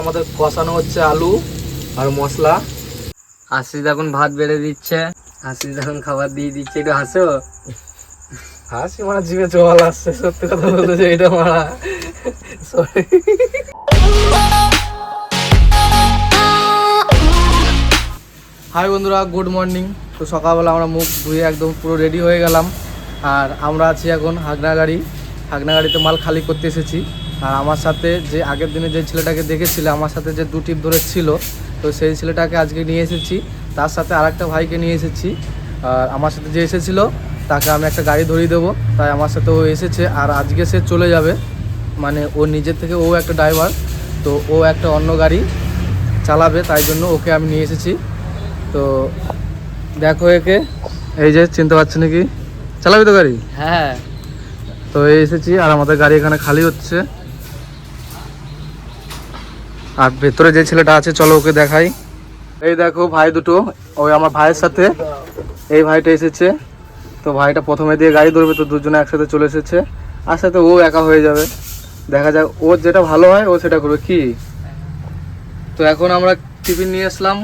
আমাদের কষানো হচ্ছে আলু আর মশলা। আশিস এখন ভাত বেড়ে দিচ্ছে আশিস এখন খাবার দিয়ে দিচ্ছে একটু হাসো? হাসি মানে জিভে জল আসছে সত্যি কথা বলতে যে এটা মারা। সরি হাই বন্ধুরা গুড মর্নিং তো সকালবেলা আমরা মুখ ধুয়ে একদম পুরো রেডি হয়ে গেলাম। আর আমরা আছি এখন হাগনা গাড়ি হাগনা গাড়িতে মাল খালি করতে এসেছি। আর আমার সাথে যে আগের দিনে যে ছেলেটাকে দেখেছিল আমার সাথে যে দু টিপ ধরে ছিল তো সেই ছেলেটাকে আজকে নিয়ে এসেছি। তার সাথে আর একটা ভাইকে নিয়ে এসেছি। আর আমার সাথে যে এসেছিল তাকে আমি একটা গাড়ি ধরিয়ে দেবো। তাই আমার সাথে ও এসেছে আর আজকে সে চলে যাবে। মানে ও নিজের থেকে ও একটা ড্রাইভার তো ও একটা অন্য গাড়ি চালাবে তাই জন্য ওকে আমি নিয়ে এসেছি। তো দেখো একে এই যে চিনতে পারছি নাকি? চালাবি তো গাড়ি? হ্যাঁ। তো এসেছি আর আমাদের গাড়ি এখানে খালি হচ্ছে। আর ভেতরে যে ছেলেটা আছে, চলো ওকে দেখাই। এই দেখো ভাই দুটো, ওই আমার ভাইয়ের সাথে। এই ভাইটা এসেছে। তো ভাইটা প্রথমে দিয়ে গাড়ি ধরবে, তো দুজনে একসাথে চলে এসেছে। আর সাথে ও একা হয়ে যাবে। দেখা যাক ওর যেটা ভালো হয়, ও সেটা করবে। কি? তো এখন আমরা টিফিন নিয়ে আসলাম।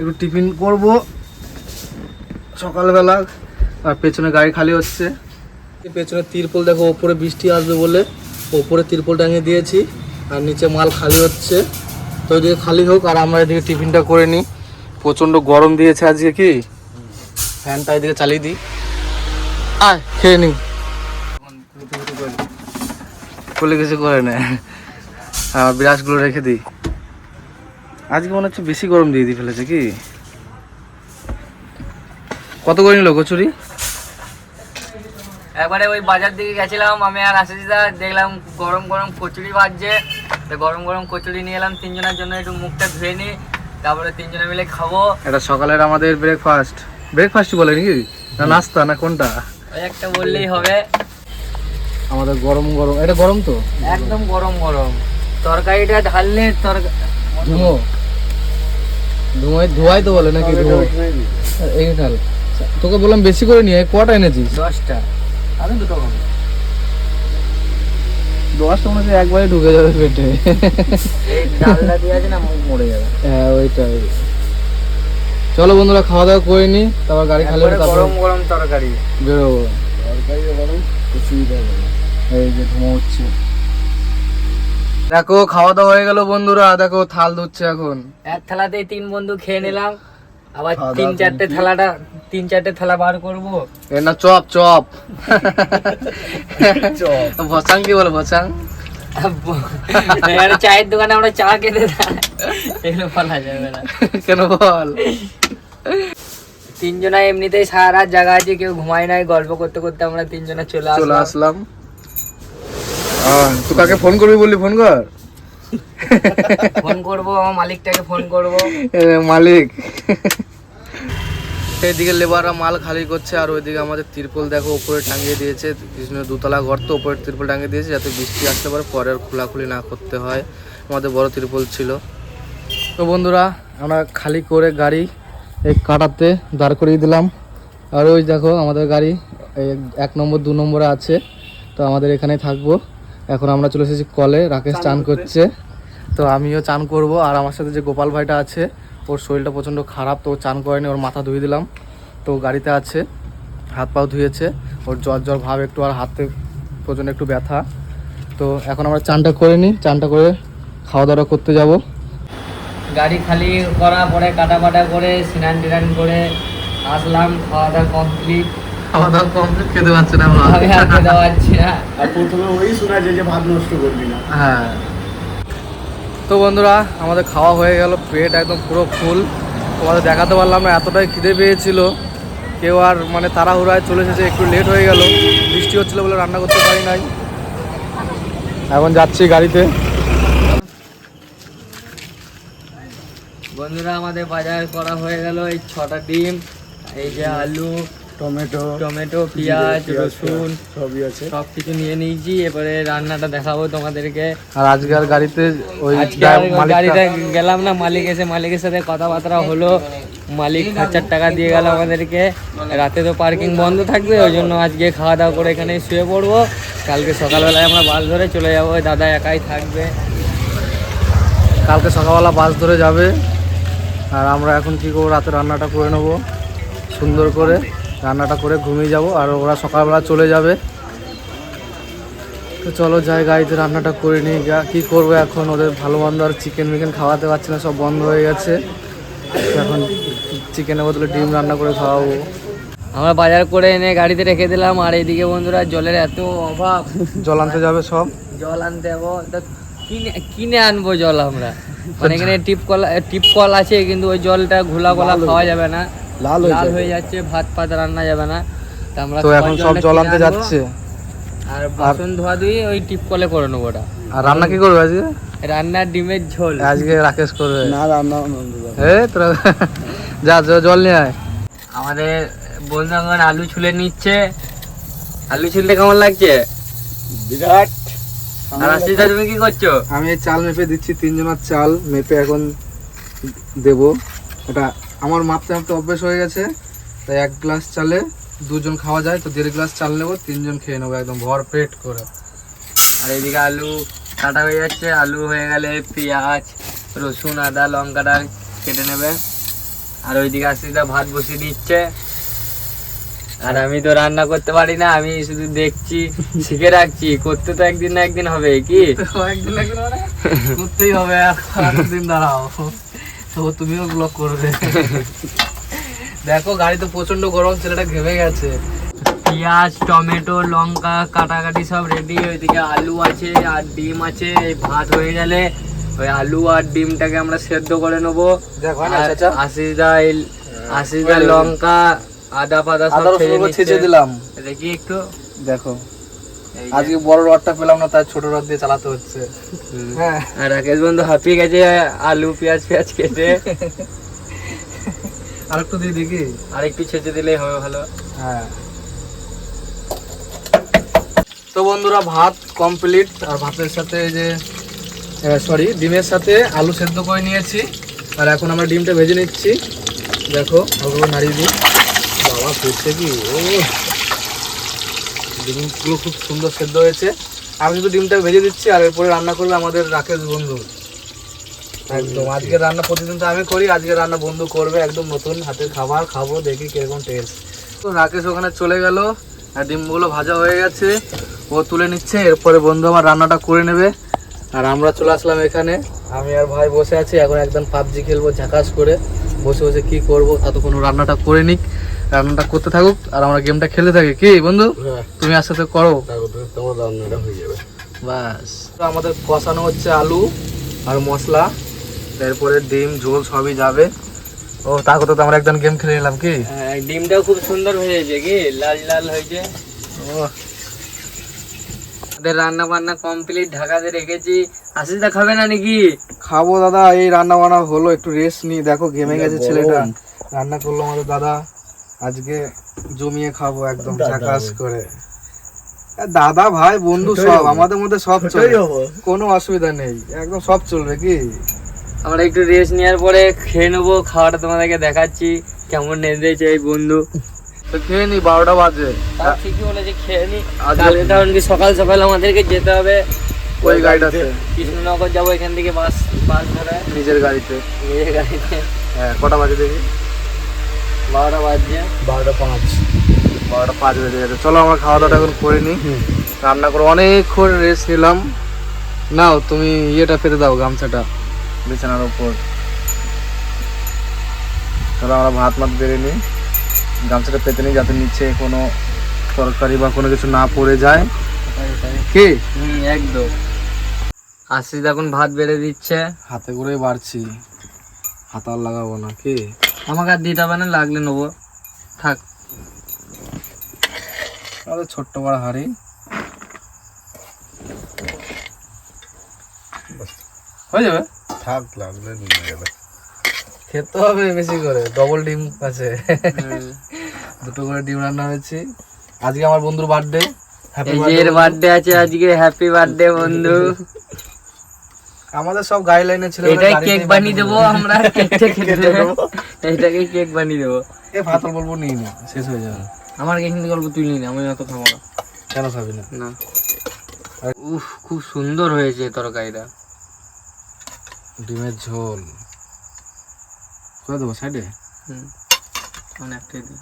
একটু টিফিন করব। সকালবেলা, আর পেছনে গাড়ি খালি হচ্ছে। পেছনে তিরপল, দেখো, ওপরে বৃষ্টি আসবে বলে। ওপরে তিরপল টাঙিয়ে দিয়েছি, আর নিচে মাল খালি হচ্ছে। তো এদিকে খালি হোক আর আমরা এদিকে টিফিনটা করে নিই। প্রচণ্ড গরম দিয়েছে আজকে কি? ফ্যানটা এদিকে চালিয়ে দিই। আয়, খেয়ে নিই। করলে কিছু করে না। আর বিরাসগুলো রেখে দিই। আজকে মনে হচ্ছে বেশি গরম দিয়ে দিয়ে ফেলেছে কি? কত করে নিল কচুরি? একবারে ওই বাজার দিকে গেছিলাম আমি আর আশিস দা দেখলাম গরম গরম কচুরি বাজছে তো গরম গরম কচুরি নিয়ে এলাম তিনজনের জন্য একটু মুখটা ধুয়ে নিই তারপরে তিনজনে মিলে খাব। এটা সকালের আমাদের ব্রেকফাস্ট ব্রেকফাস্ট বলে নাকি? না নাস্তা না কোনটা? ওই একটা বললেই হবে। আমাদের গরম গরম। এটা গরম তো? একদম গরম গরম। তরকারিটা ঢাললে তরকারি ধুমো। ধুমোয় ধোয়াই তো বলে নাকি ধুমো। এই ঢাল। তোকে বললাম বেশি করে নিয়ে কটা এনেছিস? দশটা। আমি দুটো খাব দশটা মনে হচ্ছে একবারে ঢুকে যাবে পেটে। ডালটা দিয়ে আছে না মুখ মরে যাবে। হ্যাঁ ওইটাই। চলো বন্ধুরা খাওয়া দাওয়া করে নি তারপর গাড়ি খালি গরম গরম তরকারি। বেরোবো। এই যে ধুমো হচ্ছে দেখো খাওয়া দাওয়া হয়ে গেল বন্ধুরা দেখো থাল ধুচ্ছে এখন। এক থালাতেই তিন বন্ধু খেয়ে নিলাম। আবার তিন চারটে থালাটা তিন চারটে থালা বার করব। এর না চপ চপ। ভসাং কি বলে ভসাং চায়ের দোকানে আমরা চা খেতে এগুলো বলা যাবে না। কেন বল? তিনজনা এমনিতেই সারা রাত জায়গা আছে কেউ ঘুমায় নাই গল্প করতে করতে আমরা তিনজনা চলে চলে আসলাম। তুই কাকে ফোন করবি বললি? ফোন কর। ফোন করব আমার মালিকটাকে ফোন করব। মালিক। এইদিকে লেবাররা মাল খালি করছে আর ওইদিকে আমাদের তিরপল দেখো উপরে টাঙিয়ে দিয়েছে। কৃষ্ণ দুতলা ঘর তো উপরে তিরপল টাঙিয়ে দিয়েছে যাতে বৃষ্টি আসতে পারে পরে আর খোলাখুলি না করতে হয়। আমাদের বড় তিরপল ছিল। তো বন্ধুরা আমরা খালি করে গাড়ি এই কাটাতে দাঁড় করিয়ে দিলাম। আর ওই দেখো আমাদের গাড়ি এক নম্বর দু নম্বরে আছে। তো আমাদের এখানেই থাকব। এখন আমরা চলে এসেছি কলে রাকেশ চান করছে। তো আমিও চান করব আর আমার সাথে যে গোপাল ভাইটা আছে ওর শরীরটা প্রচণ্ড খারাপ তো চান করেনি ওর মাথা ধুয়ে দিলাম। তো গাড়িতে আছে হাত পাও ধুয়েছে ওর জ্বর জ্বর ভাব একটু আর হাতে প্রচণ্ড একটু ব্যথা। তো এখন আমরা চানটা করে নিই চানটা করে খাওয়া দাওয়া করতে যাব। গাড়ি খালি করা পরে কাটা করে স্নান টিনান করে আসলাম খাওয়া দাওয়া কমপ্লিট খাওয়া দাওয়া কমপ্লিট খেতে পারছে না আমি আর খেতে পারছি না। আর প্রথমে ওই শোনা যে ভাত নষ্ট করবি না। হ্যাঁ। তো বন্ধুরা আমাদের খাওয়া হয়ে গেল পেট একদম পুরো ফুল। তোমাদের দেখাতে পারলাম না এতটাই খিদে পেয়েছিল। কেউ আর মানে তাড়াহুড়ায় চলে এসেছে একটু লেট হয়ে গেল। বৃষ্টি হচ্ছিল বলে রান্না করতে পারি নাই। এখন যাচ্ছি গাড়িতে। বন্ধুরা আমাদের বাজার করা হয়ে গেল এই ছটা ডিম এই যে আলু টমেটো টমেটো পেঁয়াজ রসুন সবই আছে। সব কিছু নিয়ে নিয়েছি। এবারে রান্নাটা দেখাবো তোমাদেরকে। আর আজকে আর গাড়িতে ওই গাড়িতে গেলাম না মালিক এসে মালিকের সাথে কথাবার্তা হলো। মালিক হাজার টাকা দিয়ে গেল আমাদেরকে। রাতে তো পার্কিং বন্ধ থাকবে ওই জন্য আজকে খাওয়া দাওয়া করে এখানে শুয়ে পড়ব। কালকে সকালবেলায় আমরা বাস ধরে চলে যাব। দাদা একাই থাকবে। কালকে সকালবেলা বাস ধরে যাবে। আর আমরা এখন কি করব? রাতে রান্নাটা করে নেব। সুন্দর করে। রান্নাটা করে ঘুমিয়ে যাব আর ওরা সকালবেলা চলে যাবে। তো চলো যাই গাড়িতে রান্নাটা করে নিই। কী করব এখন? ওদের ভালো মন্দ আর চিকেন মিকেন খাওয়াতে পারছি না সব বন্ধ হয়ে গেছে। এখন চিকেনের বদলে ডিম রান্না করে খাওয়াবো। আমরা বাজার করে এনে গাড়িতে রেখে দিলাম আর এইদিকে বন্ধুরা জলের এত অভাব। জল আনতে যাবে সব? জল আনতে যাব। কিনে কিনে আনব জল আমরা। মানে এখানে টিপ কল টিপ কল আছে কিন্তু ওই জলটা ঘোলা গোলা খাওয়া যাবে না। লাল লাল হয়ে যাচ্ছে ভাত ফাত রান্না যাবে না। তা আমরা তো এখন সব জল আনতে যাচ্ছে। আর বাসন ধোয়া ধুই ওই টিপ কলে করে নেব ওটা। আর রান্না কি করবে আজকে? রান্নার ডিমের ঝোল। আজকে রাকেশ করবে। না রান্না এ তোরা যা যা, জল নিয়ে আয়। আমাদের বন্ধুগণ আলু ছুলে নিচ্ছে। আলু ছুলতে কেমন লাগছে? বিরাট। আর তুমি কি করছ? আমি চাল মেপে দিচ্ছি তিনজনের চাল মেপে এখন দেব। ওটা আমার মাপতে মাপতে অভ্যেস হয়ে গেছে। তাই এক গ্লাস চালে দুজন খাওয়া যায় তো দেড় গ্লাস চাল নেব তিনজন খেয়ে নেব একদম ভর পেট করে। আর এদিকে আলু কাটা হয়ে যাচ্ছে আলু হয়ে গেলে পেঁয়াজ রসুন আদা লঙ্কাটা কেটে নেবে। আর ওইদিকে আশিসদা ভাত বসিয়ে দিচ্ছে। আর আমি তো রান্না করতে পারি না আমি শুধু দেখছি শিখে রাখছি। করতে তো একদিন না একদিন হবে কি? একদিন একদিন মানে? করতেই হবে দাঁড়াও। তো তুমিও ব্লক করবে। দেখো গাড়ি তো প্রচণ্ড গরম ছেলেটা ঘেমে গেছে। পেঁয়াজ টমেটো লঙ্কা কাটাকাটি সব রেডি ওইদিকে আলু আছে আর ডিম আছে এই ভাত হয়ে গেলে ওই আলু আর ডিমটাকে আমরা সেদ্ধ করে নেব। চাচা। এই আশিসদা লঙ্কা আদা ফাদা সব ছেড়ে দিলাম। দেখি একটু। দেখো। আজকে বড় রডটা পেলাম না তাই ছোট রড দিয়ে চালাতে হচ্ছে। হ্যাঁ। আর রাকেশ বন্ধু হাঁপিয়ে গেছে আলু পেঁয়াজ পেঁয়াজ কেটে। আর একটু দিয়ে দেখি। আর একটু ছেঁচে দিলেই হবে ভালো। হ্যাঁ। তো বন্ধুরা ভাত কমপ্লিট আর ভাতের সাথে যে সরি ডিমের সাথে আলু সেদ্ধ করে নিয়েছি। আর এখন আমরা ডিমটা ভেজে নিচ্ছি। দেখো ওগুলো নাড়িয়ে দিই। বাবা ফুটছে কি? ও। ডিমগুলো খুব সুন্দর সেদ্ধ হয়েছে। আমি শুধু ডিমটা ভেজে দিচ্ছি আর এরপরে রান্না করবে আমাদের রাকেশ বন্ধু। একদম আজকে রান্না প্রতিদিন তো আমি করি আজকে রান্না বন্ধু করবে একদম নতুন হাতের খাবার খাব দেখি কীরকম টেস্ট তো রাকেশ ওখানে চলে গেল আর ডিমগুলো ভাজা হয়ে গেছে। ও তুলে নিচ্ছে এরপরে বন্ধু আমার রান্নাটা করে নেবে। আর আমরা চলে আসলাম এখানে। আমি আর ভাই বসে আছি এখন একদম পাবজি খেলব ঝাঁকাস করে। বসে বসে কি করব ততক্ষণ ও রান্নাটা করে নিক। রান্নাটা করতে থাকুক আর আমরা গেমটা খেলতে থাকি। কি বন্ধু? তুমি আস্তে আস্তে করো। তোমার রান্নাটা হয়ে যাবে। বাস। তো আমাদের কষানো হচ্ছে আলু আর মশলা। এরপরে ডিম ঝোল সবই যাবে। ও তার কথা তো আমরা একদম গেম খেলে নিলাম কি? হ্যাঁ, ডিমটাও খুব সুন্দর হয়েছে কি? লাল লাল হয়েছে। ও রান্না বান্না কমপ্লিট ঢাকাতে রেখেছি। আশিসদা খাবে না নাকি? খাব দাদা। এই রান্না বান্না হলো একটু রেস্ট নি দেখো ঘেমে গেছে ছেলেটা। রান্না করল আমাদের দাদা। আজকে জমিয়ে খাব একদম ঝাকাস করে। দাদা ভাই বন্ধু সব আমাদের মধ্যে সব চলে। কোনো অসুবিধা নেই একদম সব চলবে কি? আমরা একটু রেস্ট নেওয়ার পরে খেয়ে নেব খাওয়াটা তোমাদেরকে দেখাচ্ছি কেমন নেমেছে এই বন্ধু। তো খেয়ে নি বারোটা বাজে। ঠিকই বলেছে খেয়ে নি। কারণ কি সকাল সকাল আমাদেরকে যেতে হবে। ওই গাড়িটাতে। কৃষ্ণনগর যাব এখান থেকে বাস বাস ধরে। নিজের গাড়িতে। নিজের গাড়িতে। হ্যাঁ কটা বাজে দেখি? বারোটা বাজছে। বারোটা পাঁচ। বারোটা পাঁচ বেজে গেছে। চলো আমরা খাওয়া দাওয়াটা এখন করে নিই। রান্না করে অনেকক্ষণ রেস্ট নিলাম। নাও তুমি ইয়েটা পেতে দাও গামছাটা। বিছানার উপর। চলো আমরা ভাত মাত বেড়ে নিই। গামছাটা পেতে নিই যাতে নিচে কোনো তরকারি বা কোনো কিছু না পড়ে যায়। কি? একদম। আশিস এখন ভাত বেড়ে দিচ্ছে। হাতে করেই বাড়ছি। হাত আর লাগাবো না কি? আমাকে আর দিতে হবে না লাগলে নেব। থাক। আমাদের ছোট্ট বড় হাড়ি। হয়ে যাবে? থাক লাগলে নিয়ে যাবে। খেতে হবে বেশি করে ডবল ডিম আছে। দুটো করে ডিম রান্না হয়েছে। আজকে আমার বন্ধুর বার্থডে হ্যাপি এই যে এর বার্থডে আছে আজকে হ্যাপি বার্থডে বন্ধু। আমাদের সব গাইডলাইনে ছিল এটাই কেক বানিয়ে দেবো। আমরা কেকটা খেতে দেবো। এটাকে কেক বানিয়ে দেবো। এ নিয়ে নে শেষ হয়ে যাবে। আমার কেক গল্প তুই নিন আমি অত খাব না। কেন খাবি না? না। উফ খুব সুন্দর হয়েছে তরকারিটা। ডিমের ঝোল। দেবো সাইডে হুম। এখন একটাই দে।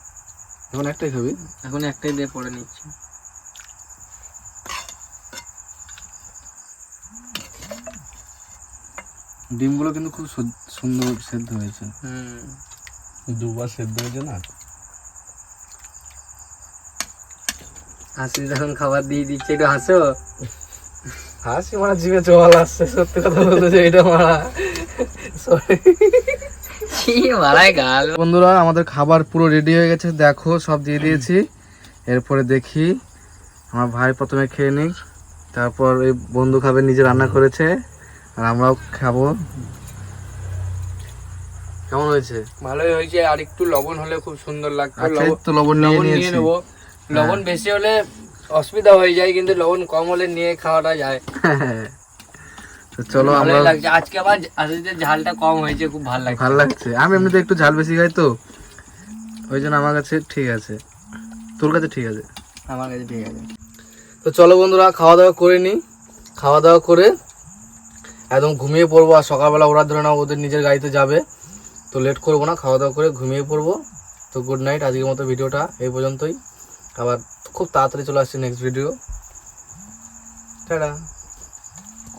এখন একটাই খাবি? এখন একটাই দিয়ে পড়ে নিচ্ছি। ডিমগুলো কিন্তু খুব সুন্দর সেদ্ধ হয়েছে। হুম। দুবার সেদ্ধ হয়েছে না? হাসি যখন খাবার দিয়ে দিচ্ছে একটু হাসো? হাসি মারা জিভে জল আসছে সত্যি কথা বলতে যে এটা মারা। সরি কি বন্ধুরা আমাদের খাবার পুরো রেডি হয়ে গেছে। দেখো সব দিয়ে দিয়েছি। এরপরে দেখি আমার ভাই প্রথমে খেয়ে নিক। তারপর এই বন্ধু খাবে নিজে রান্না করেছে। আর আমরাও খাব। কেমন হয়েছে? ভালোই হয়েছে আর একটু লবণ হলে খুব সুন্দর লাগতো। আচ্ছা লবণ তো লবণ নিয়ে লবণ নিয়ে নিয়েছি। নেব। লবণ বেশি হলে অসুবিধা হয়ে যায় কিন্তু লবণ কম হলে নিয়ে খাওয়াটা যায়। তো চলো আমরা লাগছে। আজকে আবার আজকে ঝালটা কম হয়েছে খুব ভালো লাগছে। ভালো লাগছে। আমি এমনিতে একটু ঝাল বেশি খাই তো। ওই জন্য আমার কাছে ঠিক আছে। তোর কাছে ঠিক আছে? আমার কাছে ঠিক আছে। তো চলো বন্ধুরা খাওয়া দাওয়া করে নিই খাওয়া দাওয়া করে একদম ঘুমিয়ে পড়ব আর সকালবেলা ওরা ধরে না ওদের নিজের গাড়িতে যাবে। তো লেট করব না খাওয়া দাওয়া করে ঘুমিয়ে পড়ব। তো গুড নাইট আজকের মতো ভিডিওটা এই পর্যন্তই। আবার খুব তাড়াতাড়ি চলে আসছে নেক্সট ভিডিও টাটা।